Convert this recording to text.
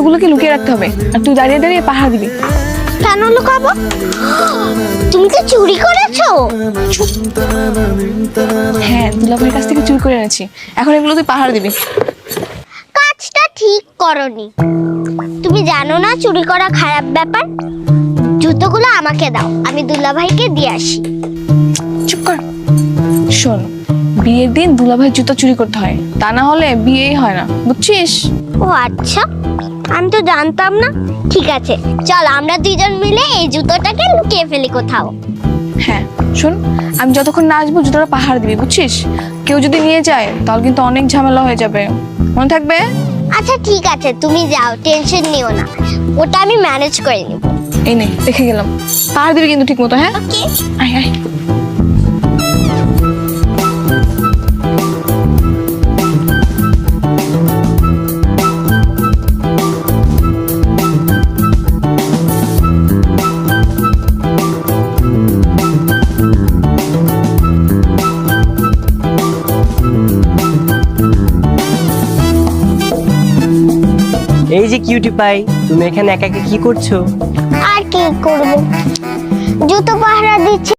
জুতোগুলোকে লুকিয়ে রাখতে হবে। আর তুই দাঁড়িয়ে দাঁড়িয়ে পাহারা দিবি। কেন লুকাবো? তুমি কি চুরি করেছ? হ্যাঁ দুলাভাইয়ের কাছ থেকে চুরি করে এনেছি। এখন এগুলো তুই পাহারা দিবি। কাজটা ঠিক করনি। তুমি জানো না চুরি করা খারাপ ব্যাপার? জুতোগুলো আমাকে দাও আমি দুলাভাইকে দিয়ে আসি। চুপ কর। শোন বিয়ের দিন দুলাভাইয়ের জুতো চুরি করতে হয়। তা না হলে বিয়েই হয় না বুঝছিস? ও আচ্ছা আমি তো জানতাম না। ঠিক আছে চল আমরা দুইজন মিলে এই জুতোটাকে লুকিয়ে ফেলি কোথাও। হ্যাঁ শোন আমি যতক্ষণ না আসব জুতোটা পাহাড় দিবি বুঝছিস? কেউ যদি নিয়ে যায় তাহলে কিন্তু অনেক ঝামেলা হয়ে যাবে। মনে থাকবে? আচ্ছা ঠিক আছে তুমি যাও টেনশন নিও না। ওটা আমি ম্যানেজ করে নেব। এই নে দেখে গেলাম। পাহাড় দিবি কিন্তু ঠিক মতো হ্যাঁ? ওকে। এই যে কিউটি পাই তুমি এখানে একা একা কি করছ? আর কি করব? জুতো পাহারা দিচ্ছি।